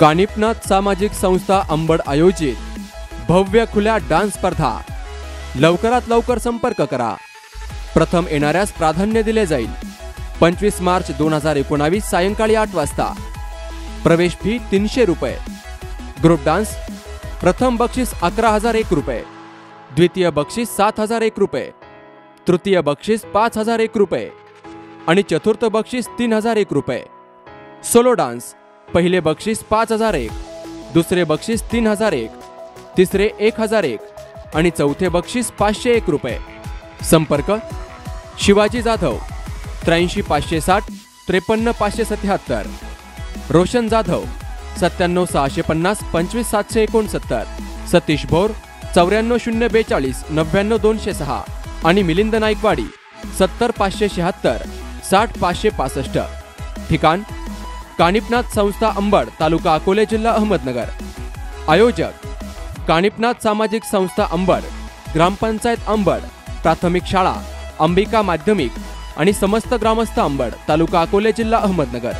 कानिपनाथ सामाजिक संस्था अंबड आयोजित. भव्य खुल्या डान्स स्पर्धा. लवकरात लवकर संपर्क करा. प्रथम येणाऱ्यास प्राधान्य दिले जाईल. पंचवीस मार्च दोन हजार एकोणावीस सायंकाळी आठ वाजता. प्रवेश फी तीनशे रुपये. Group dance. प्रथम बक्षीस अकरा हजार एक रुपये. द्वितीय बक्षीस सात हजार एक रुपये. तृतीय बक्षीस पाच हजार एक रुपये. आणि चतुर्थ बक्षीस तीन हजार एक रुपये. Solo dance. पहिले बक्षीस पाच हजार एक दुसरे बक्षीस तीन हजार एक तिसरे एक हजार एक आणि चौथे बक्षीस पाचशे एक रुपये. संपर्क शिवाजी जाधव त्र्याऐंशी पाचशे साठ त्रेपन्न पाचशे सत्याहत्तर. रोशन जाधव सत्त्याण्णव सहाशे पन्नास पंचवीस सातशे एकोणसत्तर. सतीश भोर चौऱ्याण्णव शून्य बेचाळीस नव्याण्णव दोनशे सहा. आणि मिलिंद नाईकवाडी सत्तर पाचशे शहात्तर साठ पाचशे पासष्ट. ठिकाण कानिपनाथ संस्था अंबड तालुका अकोले जिल्हा अहमदनगर. आयोजक कानिपनाथ सामाजिक संस्था अंबड ग्रामपंचायत अंबड प्राथमिक शाळा अंबिका माध्यमिक आणि समस्त ग्रामस्थ अंबड तालुका अकोले जिल्हा अहमदनगर.